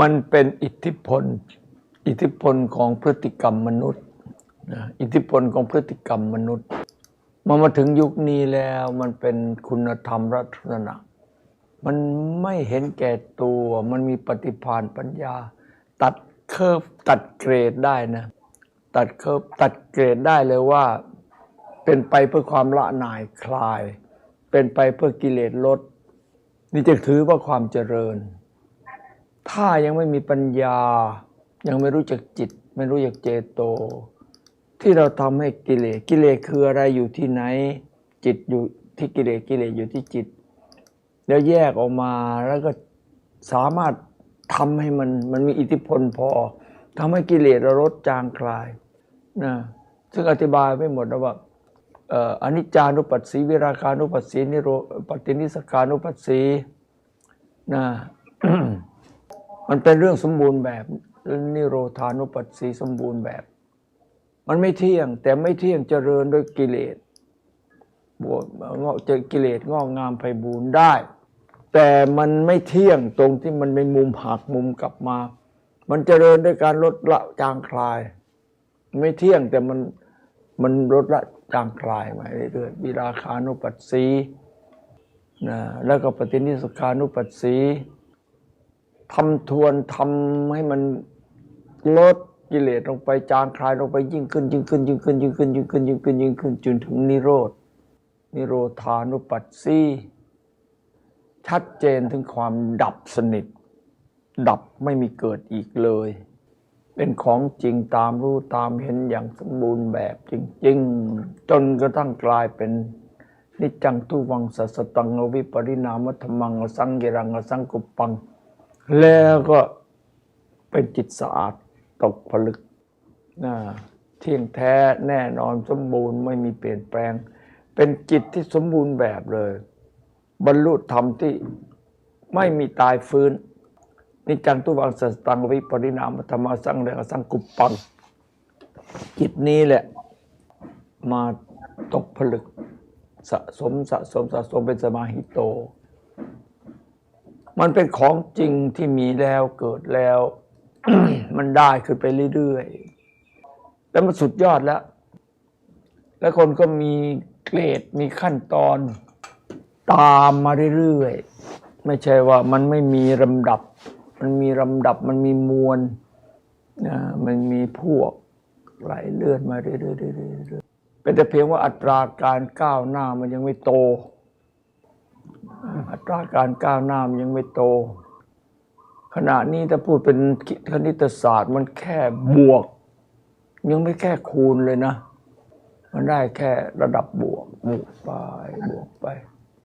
มันเป็นอิทธิพล อิทธิพลของพฤติกรรมมนุษย์นะอิทธิพลของพฤติกรรมมนุษย์มามาถึงยุคนี้แล้วมันเป็นคุณธรรมลักษณะมันไม่เห็นแก่ตัว มันมีปฏิภาณปัญญา ตัดเคอร์ฟตัดเกรดได้นะ ตัดเคอร์ฟตัดเกรดได้เลยว่า เป็นไปเพื่อความละหน่ายคลาย เป็นไปเพื่อกิเลสลด นี่จะถือว่าความเจริญ ถ้ายังไม่มีปัญญา ยังไม่รู้จักจิต ไม่รู้จักเจโต ที่เราทำให้กิเลสกิเลสคืออะไรอยู่ที่ไหน จิตอยู่ที่กิเลสกิเลสอยู่ที่จิต แล้วแยกออกมาแล้วก็สามารถทำให้มันมันมีอิทธิพลพอทำให้กิเลสเราลดจางคลายนะซึ่งอธิบายไม่หมดนะว่าอ่ออนิจจานุปัสสีวิราคานุปัสสีนิโรปฏินิสกานุปัสสีนะ มันเป็นเรื่องสมบูรณ์แบบนิโรธานุปัสสีสมบูรณ์แบบ มันไม่เที่ยง แต่ไม่เที่ยงเจริญด้วยกิเลสบวกงอกเจอกิเลสงอกงามไพบูรณ์ได้ แต่มันไม่เที่ยงตรงที่มันเป็นมุมหักมุมกลับมา มันเจริญด้วยการลดละจางคลาย ไม่เที่ยงแต่มันมันลดละจางคลายมาเรื่อยๆวิราคานุปัสสีนะแล้วก็ปฏินิสกานุปัสสี ทำทวนทำให้มันลดกิเลสลงไปจางคลายลงไปยิ่งขึ้น ยิ่งขึ้น ยิ่งขึ้น ยิ่งขึ้น ยิ่งขึ้น ยิ่งขึ้น ยิ่งขึ้นจนถึงนิโรธนิโรธานุปัสสีชัดเจนถึงความดับสนิท ดับไม่มีเกิดอีกเลย เป็นของจริงตามรู้ตามเห็นอย่างสมบูรณ์แบบจริง ๆ จนกระทั่งกลายเป็นนิจังทุวังสัสตังวิปริณามธรรมังสังเกรังสังกุปปัง แล้วก็เป็นจิตสะอาดตกผลึกนะเที่ยงแท้แน่นอนสมบูรณ์ไม่มีเปลี่ยนแปลง เป็นจิตที่สมบูรณ์แบบเลย บรรลุธรรมที่ไม่มีตายฟื้นนิจจังตุวังสัสตังวิปริณามธรรมสังเรสังกุปปังจิตนี้แหละมาตกผลึกสะสมสะสมสะสมเป็นสมาหิโต มันเป็นของจริงที่มีแล้วเกิดแล้ว มันได้ขึ้นไปเรื่อยๆ แล้วมันสุดยอดแล้ว แล้วคนก็มีเกรดมีขั้นตอนตามมาเรื่อยๆ ไม่ใช่ว่ามันไม่มีลำดับ มันมีลำดับมันมีมวลนะมันมีพวกไหลเลื่อนมาเรื่อยๆเรื่อยๆเป็นแต่เพียงว่าอัตราการก้าวหน้ามันยังไม่โต อัตราการก้าวหน้ามันยังไม่โต ขณะนี้ถ้าพูดเป็นคณิตศาสตร์มันแค่บวก ยังไม่แค่คูณเลยนะ มันได้แค่ระดับบวกบวกไปบวกไป